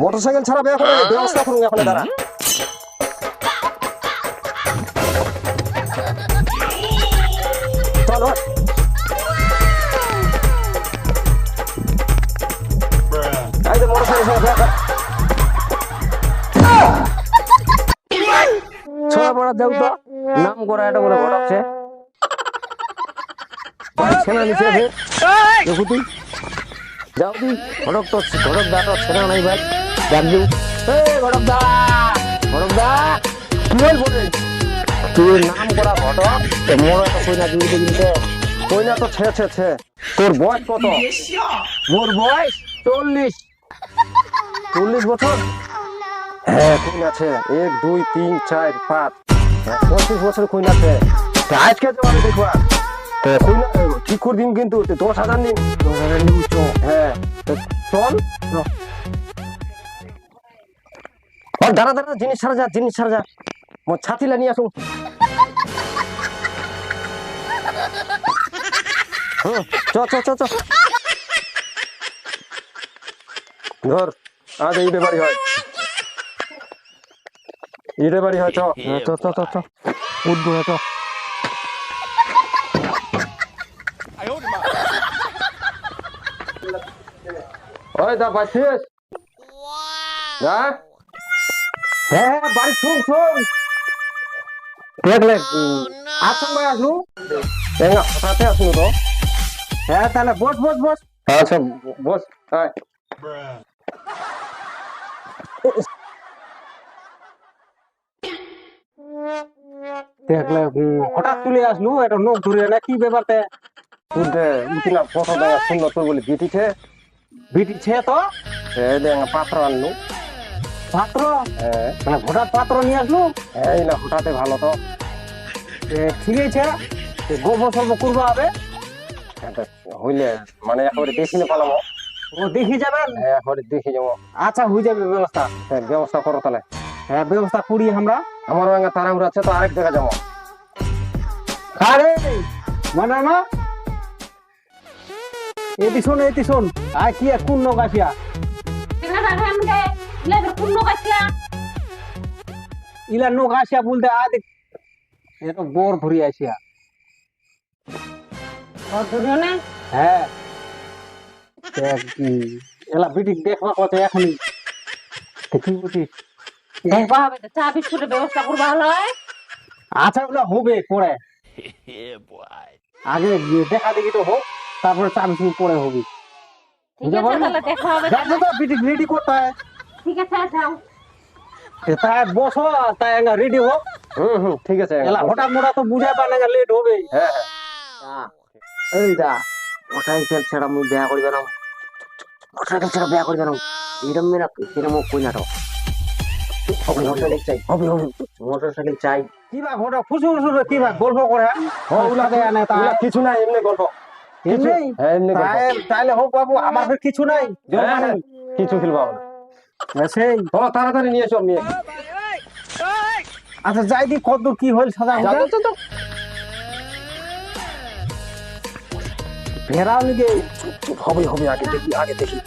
Motor cycle ছাড়া বিয়ে করে ব্যবস্থা করুন এখন দাঁড়া। চলো। ছাড়া পড়া তো। নাম করা এটা বলে ঘটাচ্ছে ছেলে নিচে তুই। যাও তুই ঘটক তো ঘটক দা তো ছেলে নাই ভাই? দিও। এ ঘটক দা! ঘটক দা! হল বলে? তুই নাম করা ঘটক? মোর তো কই না দিবি দিবি কই না তো ছে ছে ছে। তোর বয়স কত? মোর বয়স চল্লিশ। চল্লিশ বছর? হ্যাঁ কোন আছে এক দুই তিন চার পাঁচ। হ্যাঁ, পঁচিশ বছর কোন আছে আজকে তো দেখবা। কই না ঠিক করে দিন কিন্তু দশ হাজার নিন দশ হাজার নিন হ্যাঁ চল দাঁড়া দাঁড়া জিনিস ছাড়া যা জিনিস ছাড়া যা। মোর ছাতিলা নিয়ে আসুন চ চ চ চ। ধর আজ এই ব্যাপারই হয়। ইরে বাড়ি হয় চ। হ্যাঁ, চ চ চ উঠবো চ। ওই দা পাচ্ছিস দা হ্যাঁ? বাড়ি শুন শুন দেখলে আসুন ভাই আসলু? না হঠাৎ আসলু তো। হ্যাঁ তাহলে বস বস বস। আচ্ছা বস হ্যাঁ দেখলে হঠাৎ তুলে আসলু এটা নোক ধরে না কি ব্যাপারতে তুলতে উঠিলাম ফটো দেওয়া সুন্দর তোর বলে বিটিছে। বিটিছে তো? দেখ পাত্র আনলু। পাত্র? হ্যাঁ। মানে হঠাৎ পাত্র নিয়ে আসলু? এই না হঠাৎ ভালো তো। ঠিক আছে। গোবর সর্ব করব হবে হইলে মানে একেবারে দেখি না পালাম। ও দেখি যাবেন হ্যাঁ দেখি যাব। আচ্ছা হয়ে যাবে ব্যবস্থা। হ্যাঁ ব্যবস্থা করো তাহলে। হ্যাঁ ব্যবস্থা করি আমরা। আমার তারামুর আছে তো আরেক জায়গা যাব। আরে! মানে না? এটি শোন এটি শোন আর কি আর কোন নৌকা আসিয়া ইলা নৌকা আসিয়া বলতে বোর ধরি আসিয়া হ্যাঁ এলা বিটি দেখবা কত এখনই তো কি বুঝিস চা বিস্কুটের ব্যবস্থা করবা হলো আচ্ছা ওগুলো হবে পরে। আগে দেখা দেখি তো হোক। তারপরে চাবি চুবি পরে হবে। ঠিক আছে তাহলে দেখা হবে তো বিটি রেডি করতে হয়। ঠিক আছে যাও। তাই বসো তাই রেডি হোক হুম হুম ঠিক আছে এলা হঠাৎ মোটা তো বুঝাই পারে না লেট হবে হ্যাঁ। এই দা মোটরসাইকেল ছাড়া মুই বিয়া করিবে না। মোটরসাইকেল ছাড়া বিয়া করিবে না। এরম মেরা এরম কই না মোটরসাইকেল চাই। হবে হবে। মোটরসাইকেল চাই। কি বা ঘটা ফুসু ফুসু কি বা গল্প করে না তা কিছু নাই এমনি গল্প। এমনি তাইলে হোক বাবু আমার কিছু নাই কিছু খেলব আমরা সেই। তাড়াতাড়ি নিয়ে এসো মেয়ে। আচ্ছা যাই দি কত কি হল সাদা ভেড়াও নিকে হবে হবে আগে দেখি আগে দেখি।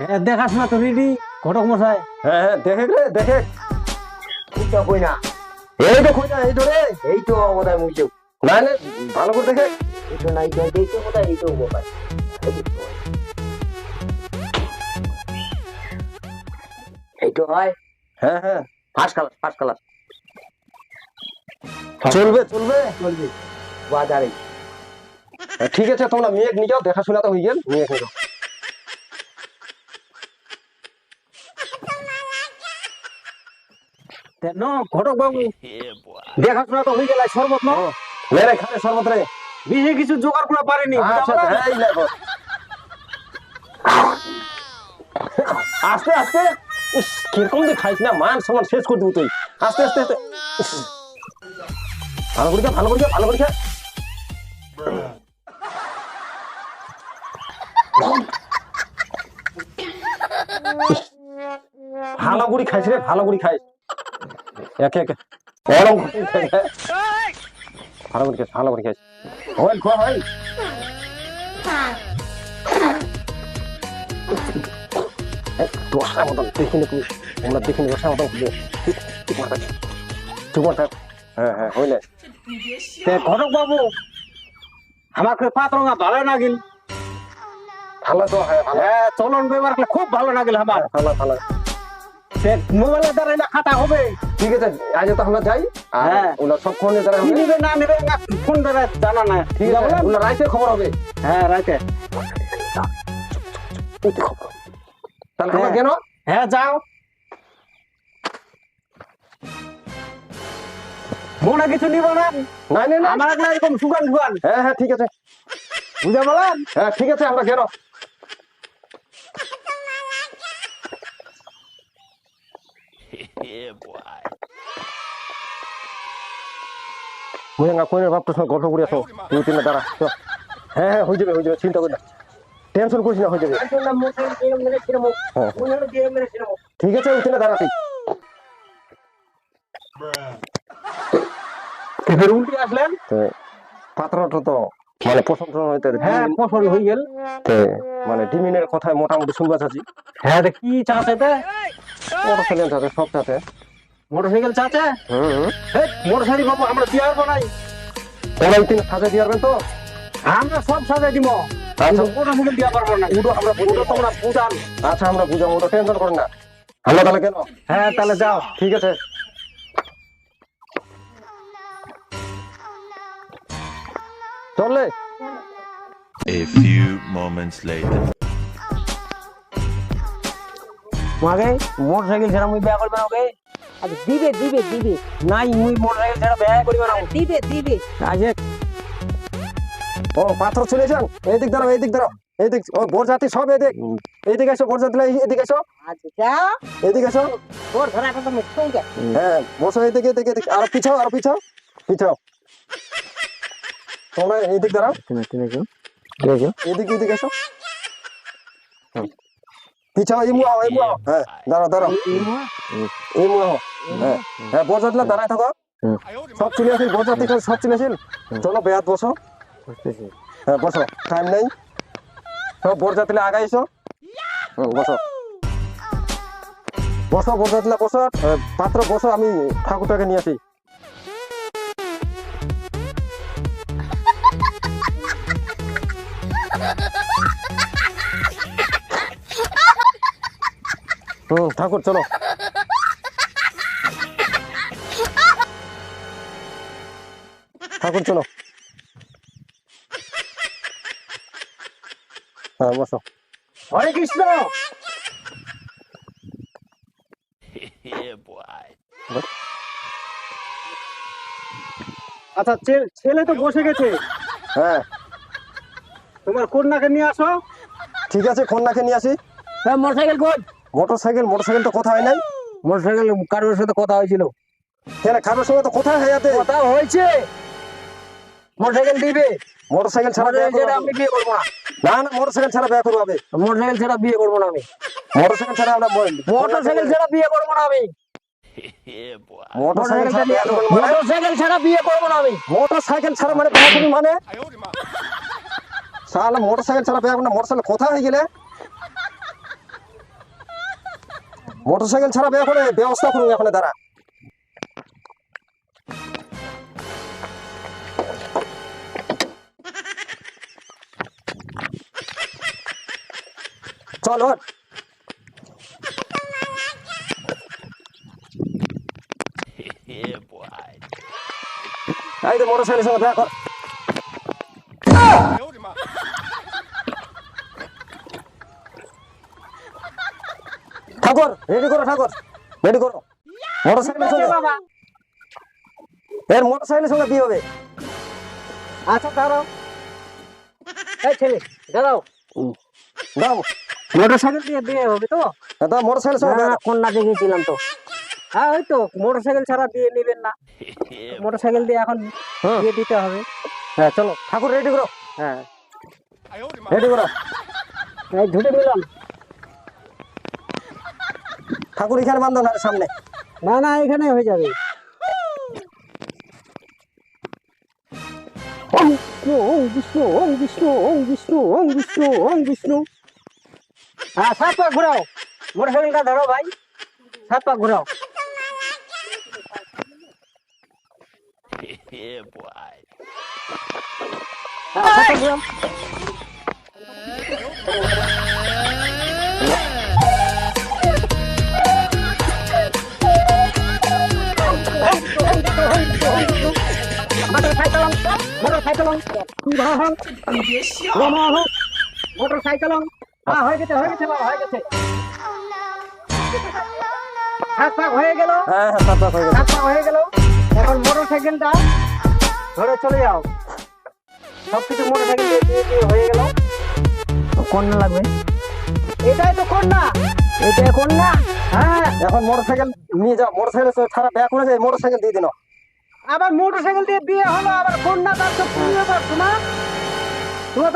হ্যাঁ দেখাশোনা তো রেডি ঘটক মশাই। হ্যাঁ হ্যাঁ দেখে রে দেখে কই না? এই তো কই না এই তো রে, এই তো বোধহয় মুই যাও না না ভালো করে দেখে এই তো নাই, এই তো বোধহয় এই তো বোধহয় এই তো হয় হ্যাঁ হ্যাঁ ফার্স্ট কালার ফার্স্ট কালার চলবে চলবে চলবে। বাজারে। ঠিক আছে, তোমরা মেয়ে নিয়ে যাও, দেখাশোনা তো হয়ে গেল মেয়ে নিয়ে যাও। কেন ঘটক বাবু। দেখাশোনা তো হয়ে গেল শরবত না? লে রে খানে শরবত রে। বিশে কিছু জোগাড় করে পারেনি আচ্ছা এই লাগো আস্তে আস্তে। কীরকম দিয়ে খাইছ না মান সমান শেষ করে দেবো তুই। আস্তে আস্তে আস্তে। ভালো করে ভালো করে ভালো করে। ভালো করে খাইছ রে ভালো করে খাইছ একে একে। ভালো ভালো করে খেয়েছে ভালো করে খেয়েছে হয় খোয়া হয় মতন দেখিনি তুই আমরা দেখিনি মতন ঠিক মাথা হ্যাঁ হ্যাঁ হইলে। ঘটক বাবু আমাকে পাত্রঙ্গা ভালো লাগিল ভালো তো হ্যাঁ ভালো। হ্যাঁ চলন ব্যবহার খুব ভালো লাগিল আমার। ভালো ভালো। সে মোবাইলের দ্বারা এটা খাতা হবে। ঠিক আছে আজ তো আমরা যাই আর হ্যাঁ। ওগুলো সব ফোনে দ্বারা কি নিবে না নিবে ফোন দ্বারা জানা না ঠিক আছে ওগুলো রাইতে খবর হবে। হ্যাঁ রাইতে। তাহলে আমরা হ্যাঁ। কেন? হ্যাঁ যাও। মনে কিছু নিব না? নাই না আমার এরকম সুগান সুগান হ্যাঁ হ্যাঁ ঠিক আছে। বুঝা বলেন হ্যাঁ ঠিক আছে আমরা সঙ্গে গল্প করে আসো তুই তিনটা দাঁড়া হ্যাঁ হ্যাঁ হয়ে যাবে হয়ে যাবে চিন্তা করি না টেনশন করিস না হয়ে যাবে ঠিক আছে ওই তিনটা দাঁড়া তুই আসলেন পাত্রটা তো মানে পছন্দ হইতে হ্যাঁ পছন্দ হয়ে গেল মানে ডিমিনের কথায় মোটামুটি শুনবা চাচ্ছি হ্যাঁ কি চাচ্ছে ওর ছেলে সব সাথে মোটরসাইকেল হুম। মোটরসাইকেল বাবু আমরা দিয়ে আসব নাই। তোমরা এই তিন সাথে দিয়ে পারবেন তো? আমরা সব সাজাই দিব। আচ্ছা। মোটরসাইকেল দিয়ে পারব না। উডো আমরা ওটা তোমরা বুঝান আচ্ছা আমরা বুঝাবো ওটা টেনশন করেন না। আমরা তাহলে কেন? হ্যাঁ তাহলে যাও। ঠিক আছে। চললে? A few moments later. মাগে মোটরসাইকেল ছাড়া মুই বিয়া করবে না ওকে? দিবে দিবে দিবে। নাই মুই মোটরসাইকেল ছাড়া বিয়া করবে না। দিবে দিবে। আজে ও পাথর চলে যান এইদিক দাঁড়াও এইদিক দাঁড়াও এইদিক ও বরজাতি সব এদিক। এইদিকে এসো বরজাতি এদিকে এসো। আচ্ছা। এদিকে এসো। তোর ধরাটা তো মিথ্যুই গে হ্যাঁ বসো এইদিকে এদিকে এদিকে আরও পিছাও আরও পিছাও। পিছাও। তোমরা এইদিক দাঁড়াও এদিকে এদিকে এসো। পিছাও এই মুয়াও এই মুয়াও হ্যাঁ দাঁড়াও দাঁড়াও। এই মুয়াও হ্যাঁ হ্যাঁ বরজাতিলা দাঁড়ায় থাকো। সব চলে আসেন বরজাতি সব চলে আসেন। চলো বেয়াত বসো। হ্যাঁ বসো টাইম নেই। সব বরজাতিলা আগাইছো হুম, বসো। বসো বরজাতিলা বসো। এ, পাত্র বসো আমি ঠাকুরটাকে নিয়ে আসি। হুম ঠাকুর চলো। ঠাকুর চলো। হ্যাঁ বসো। হরে কৃষ্ণ! আচ্ছা ছেলে তো বসে গেছে। হ্যাঁ। তোমার কন্যাকে নিয়ে আসো। ঠিক আছে কন্যাকে নিয়ে আসি। হ্যাঁ মোটরসাইকেল কই মোটর সাইকেল মোটর সাইকেল তো কোথায় নাই। মোটরসাইকেল কারোর সাথে কথা হয়েছিল। কেন খাবার সময় তো কোথায় হয়ে যাতে। কথা হয়েছে। মোটরসাইকেল দিবে। মোটর সাইকেল ছাড়া বিয়ে মোটরসাইকেল আমি বিয়ে করব না। না না মোটর সাইকেল ছাড়া বিয়ে করব হবে মোটরসাইকেল ছাড়া বিয়ে করব না আমি। মোটর সাইকেল ছাড়া আমরা মোটরসাইকেল ছাড়া বিয়ে করব না আমি। Yeah, boy. মোটর সাইকেল ছাড়া বিয়ে করব মানে? মোটরসাইকেল ছাড়া বিয়ে করব না আমি। মোটর সাইকেল ছাড়া মানে মানে? সালা মোটর সাইকেল ছাড়া বিয়ে করব না। মোটর সাইকেল কোথায় হয়ে গেলে মোটর সাইকেল ছাড়া বিয়ে করে ব্যবস্থা করুন এখন দাঁড়া চল ওঠ। এই তো মোটর সাইকেলের সঙ্গে দেখা ঠাকুর রেডি করো ঠাকুর রেডি করো। মোটর সাইকেলের সঙ্গে। বাবা। এর মোটর সাইকেলের সঙ্গে বিয়ে হবে। আচ্ছা দাঁড়াও। এই ছেলে দাঁড়াও। দাও মোটরসাইকেল দিয়ে বিয়ে হবে তো? দাও মোটর সাইকেলের সঙ্গে। কন্যা দেখেছিলাম তো। হ্যাঁ ওই তো মোটরসাইকেল ছাড়া বিয়ে নেবেন না। মোটরসাইকেল দিয়ে এখন হুম। বিয়ে দিতে হবে। হ্যাঁ চলো। ঠাকুর রেডি করো। হ্যাঁ। রেডি করো। এই ধুটে দিলাম। ঠাকুর এখানে বান্ধব না সামনে। না না এখানে হয়ে যাবে। ওম বিষ্ণু ওম বিষ্ণু ওম বিষ্ণু ওম বিষ্ণু ওম বিষ্ণু ওম বিষ্ণু। হ্যাঁ ধরো ভাই। পা ঘুরাও। Motorcycle motorcycle. হ্যাঁ হয়ে গেছে হয়ে গেছে বাবা হয়ে গেছে। সাত পাক হয়ে গেল। হ্যাঁ হ্যাঁ সাত পাক হয়ে গেছে সাত পাক হয়ে গেল। এখন মোটরসাইকেলটা ধরে চলে যাও। সবকিছু মোটরসাইকেল দিয়ে দিয়ে দিয়ে হয়ে গেল। কন্যা লাগবে। এটাই তো কন্যা। এটা কন্যা? হ্যাঁ। এখন মোটরসাইকেল নিয়ে যাও। মোটরসাইকেল ছাড়া ব্যাগ করে যায় মোটরসাইকেল দিয়ে দিন। আবার মোটরসাইকেল দিয়ে বিয়ে হলো আবার কন্যা তার তো পারছ না।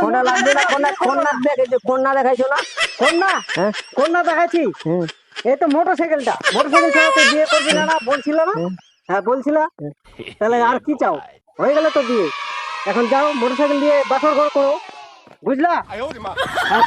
কন্যা লাগবে না কন্যা কন্যা দেখে যে কন্যা দেখাইছো না? কন্যা হ্যাঁ? কন্যা দেখাচ্ছি এই তো মোটরসাইকেলটা। মোটরসাইকেল ছাড়া তো বিয়ে করবি না না বলছিল না? হ্যাঁ। বলছিল। তাহলে আর কি চাও? হয়ে গেল তো বিয়ে। এখন যাও মোটরসাইকেল দিয়ে বাসর ঘর করো। বুঝলা? হ্যাঁ